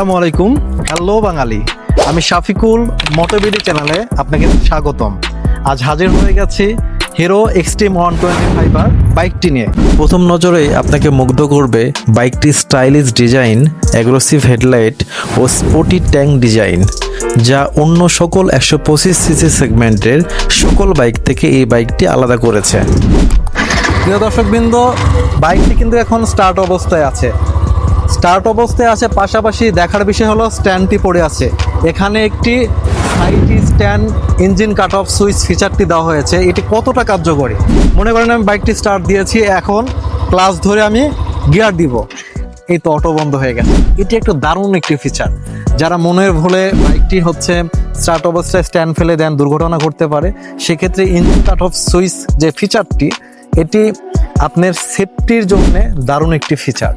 আসসালামু আলাইকুম। হ্যালো বাঙালি, আমি শাফিকুল মোটোবিডি চ্যানেলে আপনাকে স্বাগতম। আজ হাজির হয়ে গেছি Hero Xtreme one twenty five R বাইকটি নিয়ে। প্রথম নজরে আপনাকে মুগ্ধ করবে বাইকটির স্টাইলিশ ডিজাইন অ্যাগ্রেসিভ হেডলাইট ও স্পোর্টি ট্যাঙ্ক ডিজাইন, যা অন্য সকল একশো পঁচিশ সিসি সেগমেন্টের সকল বাইক থেকে এই বাইকটি আলাদা করেছে। প্রিয় দর্শকবৃন্দ, বাইকটি কিন্তু এখন স্টার্ট অবস্থায় আছে। স্টার্ট অবস্থায় আছে, পাশাপাশি দেখার বিষয় হলো স্ট্যান্ডটি পড়ে আছে। এখানে একটি side stand engine cut off switch ফিচারটি দেওয়া হয়েছে। এটি কতটা কার্যকরী? মনে করেন আমি বাইকটি স্টার্ট দিয়েছি, এখন ক্লাস ধরে আমি গিয়ার দিব। এই তো অটো বন্ধ হয়ে গেছে। এটি একটু দারুণ একটি ফিচার। যারা মনের ভুলে বাইকটি হচ্ছে স্টার্ট অবস্থায় স্ট্যান্ড ফেলে দেন, দুর্ঘটনা ঘটতে পারে, সেক্ষেত্রে ইঞ্জিন কাট অফ সুইচ যে ফিচারটি, এটি আপনার সেফটির জন্য দারুণ একটি ফিচার।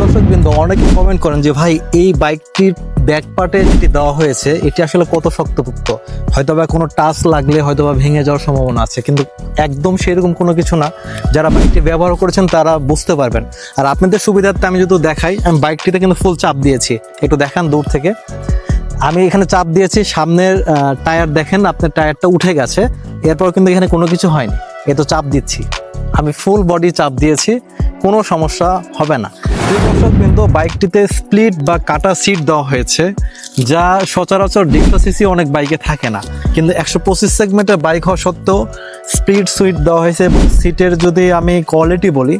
দর্শক বিন্দু অনেকে কমেন্ট করেন যে, ভাই, এই বাইকটির ব্যাক পার্টে যেটি দেওয়া হয়েছে, এটি আসলে কত শক্তপুক্ত? হয়তো বা কোনো টাচ লাগলে হয়তো বা ভেঙে যাওয়ার সম্ভাবনা আছে। কিন্তু একদম সেরকম কোনো কিছু না। যারা বাইকটি ব্যবহার করেছেন, তারা বুঝতে পারবেন। আর আপনাদের সুবিধার্থে আমি যদি দেখাই, আমি বাইকটিতে কিন্তু ফুল চাপ দিয়েছি। একটু দেখান দূর থেকে। আমি এখানে চাপ দিয়েছি, সামনের টায়ার দেখেন, আপনার টায়ারটা উঠে গেছে। এরপর কিন্তু এখানে কোনো কিছু হয়নি। এ তো চাপ দিচ্ছি। আমি ফুল বডি চাপ দিয়েছি, কোনো সমস্যা হবে না। প্রিয় দর্শক কিন্তু বাইকটিতে স্প্লিট বা কাটা সিট দেওয়া হয়েছে, যা সচরাচর দেড়শো সিসি অনেক বাইকে থাকে না। কিন্তু একশো পঁচিশ সেগমেন্টের বাইক হওয়া সত্ত্বেও স্প্লিট সুইট দেওয়া হয়েছে এবং সিটের যদি আমি কোয়ালিটি বলি,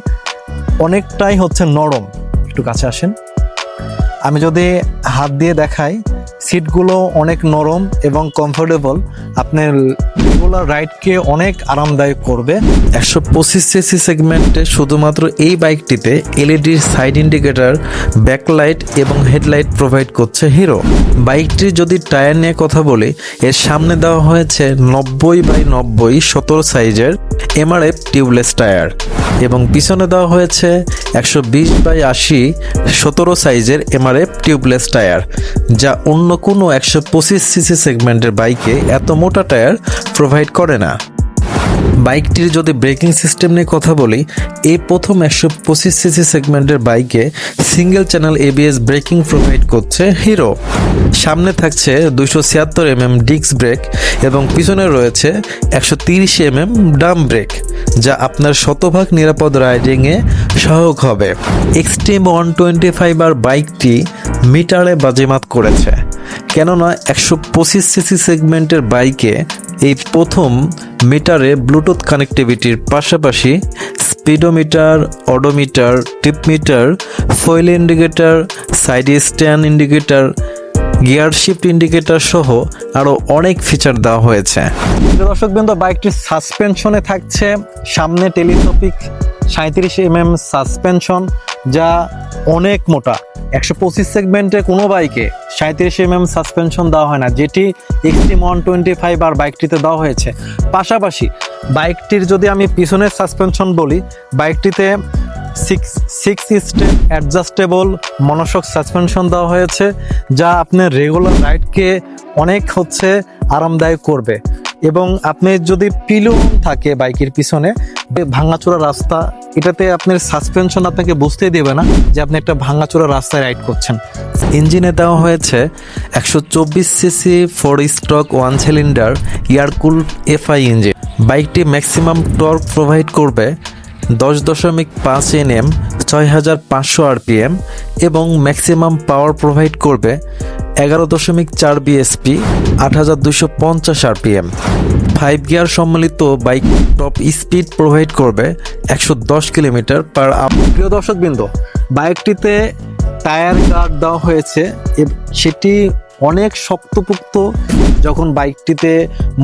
অনেকটাই হচ্ছে নরম। একটু কাছে আসেন। আমি যদি হাত দিয়ে দেখাই সিটগুলো অনেক নরম এবং কমফোর্টেবল আপনার রেগুলার রাইডকে অনেক আরামদায়ক করবে। একশো পঁচিশ সিসি সেগমেন্টে শুধুমাত্র এই বাইকটিতে এলইডির সাইড ইন্ডিকেটর ব্যাকলাইট এবং হেডলাইট প্রোভাইড করছে হিরো বাইকটির যদি টায়ার নিয়ে কথা বলি, এর সামনে দেওয়া হয়েছে নব্বই বাই নব্বই সতেরো সাইজের এমআরএফ টিউবলেস টায়ার এবং পিছনে দেওয়া হয়েছে একশো বিশ বাই আশি সতেরো সাইজের এমআরএফ টিউবলেস টায়ার, যা অন্য কোনো একশো পঁচিশ সিসি সেগমেন্টের বাইকে এত মোটা টায়ার প্রোভাইড করে না। বাইকটির যদি ব্রেকিং সিস্টেম নিয়ে কথা বলি এই প্রথম একশো পঁচিশ সিসি সেগমেন্টের বাইকে single channel ABS braking provide করছে হিরো। সামনে থাকছে দুশো ছিয়াত্তর এমএম ডিস্ক ব্রেক এবং পিছনে রয়েছে একশো তিরিশ এমএম ডাম ব্রেক, যা আপনার শতভাগ নিরাপদ রাইডিংয়ে সহায়ক হবে। Xtreme one twenty five R বাইকটি মিটারে বাজিমাত করেছে। কেননা একশো পঁচিশ সিসি সেগমেন্টের বাইকে এই প্রথম মিটারে ব্লুটুথ কানেক্টিভিটির পাশাপাশি speedometer, odometer trip meter fuel indicator, side stand indicator, gear shift indicator সহ আরও অনেক ফিচার দেওয়া হয়েছে। দর্শকবৃন্দ, বাইকটির সাসপেনশনে থাকছে সামনে টেলিস্কোপিক সাঁত্রিশ এমএম সাসপেনশন, যা অনেক মোটা। একশো পঁচিশ সেগমেন্টে কোনো বাইকে সাঁত্রিশ এমএম সাসপেনশন দেওয়া হয় না, যেটি এক্সট্রিম ওয়ান টোয়েন্টি ফাইভ আর বাইকটিতে দেওয়া হয়েছে। পাশাপাশি বাইকটির যদি আমি পিছনের সাসপেনশন বলি, বাইকটিতে six six step adjustable monoshock suspension দেওয়া হয়েছে, যা আপনার রেগুলার রাইডকে অনেক হচ্ছে আরামদায়ক করবে। এবং আপনি যদি পিলন থাকে বাইকের পিছনে ভাঙাচোরা রাস্তা, এটাতে আপনার সাসপেনশন আপনাকে বুঝতেই দেবে না যে আপনি একটা ভাঙাচোরা রাস্তায় রাইড করছেন। ইঞ্জিনে দেওয়া হয়েছে একশো চব্বিশ CC four stroke one cylinder air cool FI engine বাইকটি ম্যাক্সিমাম টর্ক প্রোভাইড করবে দশ দশমিক পাঁচ এনএম ছয় হাজার পাঁচশো আরপিএম এবং ম্যাক্সিমাম পাওয়ার প্রোভাইড করবে এগারো দশমিক চার বিএসপি আট হাজার দুশো পঞ্চাশ আরপিএম ফাইভ গিয়ার সম্মিলিত বাইক টপ স্পিড প্রোভাইড করবে একশো দশ কিলোমিটার পার প্রিয় দর্শকবৃন্দ বাইকটিতে টায়ার গার্ড দেওয়া হয়েছে। সেটি অনেক শক্তপোক্ত যখন বাইকটিতে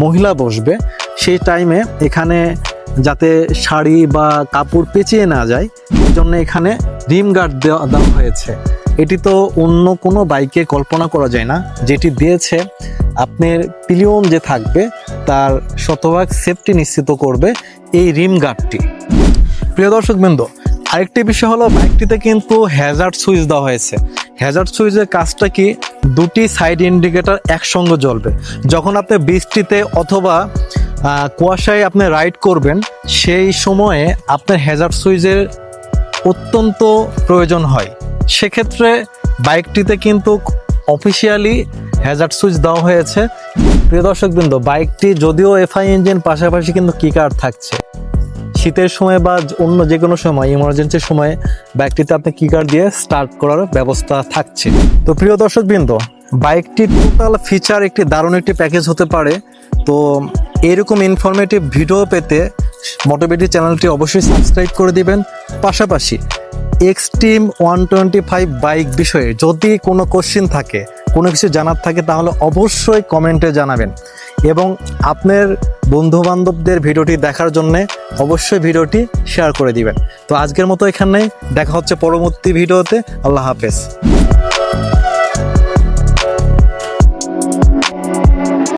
মহিলা বসবে, সেই টাইমে এখানে যাতে শাড়ি বা কাপড় পেঁচিয়ে না যায় জন্য এখানে রিম গার্ড দেওয়া দেওয়া হয়েছে। এটি তো অন্য কোনো বাইকে কল্পনা করা যায় না। যেটি দিয়েছে আপনার পিলিয়ন যে থাকবে, তার শতভাগ সেফটি নিশ্চিত করবে এই রিম গার্ডটি। প্রিয় দর্শক বৃন্দ আরেকটি বিষয় হলো, বাইকটিতে কিন্তু হ্যাজার্ড সুইচ দেওয়া হয়েছে। হ্যাজার্ড সুইচের কাজটা কি? দুটি সাইড ইন্ডিকেটর একসঙ্গে জ্বলবে। যখন আপনি বৃষ্টিতে অথবা কুয়াশায় আপনি রাইড করবেন, সেই সময়ে আপনার হ্যাজার্ড সুইচের অত্যন্ত প্রয়োজন হয়। সেক্ষেত্রে বাইকটিতে কিন্তু অফিসিয়ালি হ্যাজার্ড সুইচ দেওয়া হয়েছে। প্রিয় দর্শকবৃন্দ, বাইকটি যদিও এফআই ইঞ্জিন পাশাপাশি কিন্তু কি কার থাকছে। শীতের সময় বা অন্য যে কোনো সময় ইমার্জেন্সির সময় বাইকটিতে আপনি কি কার দিয়ে স্টার্ট করার ব্যবস্থা থাকছে। তো প্রিয় দর্শকবৃন্দ বাইকটি টোটাল ফিচার একটি দারুণ একটি প্যাকেজ হতে পারে। তো এরকম ইনফরমেটিভ ভিডিও পেতে মোটোবিটি চ্যানেলটি অবশ্যই সাবস্ক্রাইব করে দিবেন। পাশাপাশি Xtreme one twenty five bike বিষয়ে যদি কোনো কোশ্চিন থাকে, কোনো কিছু জানার থাকে, তাহলে অবশ্যই কমেন্টে জানাবেন। এবং আপনার বন্ধুবান্ধবদের ভিডিওটি দেখার জন্য অবশ্যই ভিডিওটি শেয়ার করে দিবেন। তো আজকের মতো এখানে দেখা হচ্ছে পরবর্তী ভিডিওতে। আল্লাহ হাফেজ।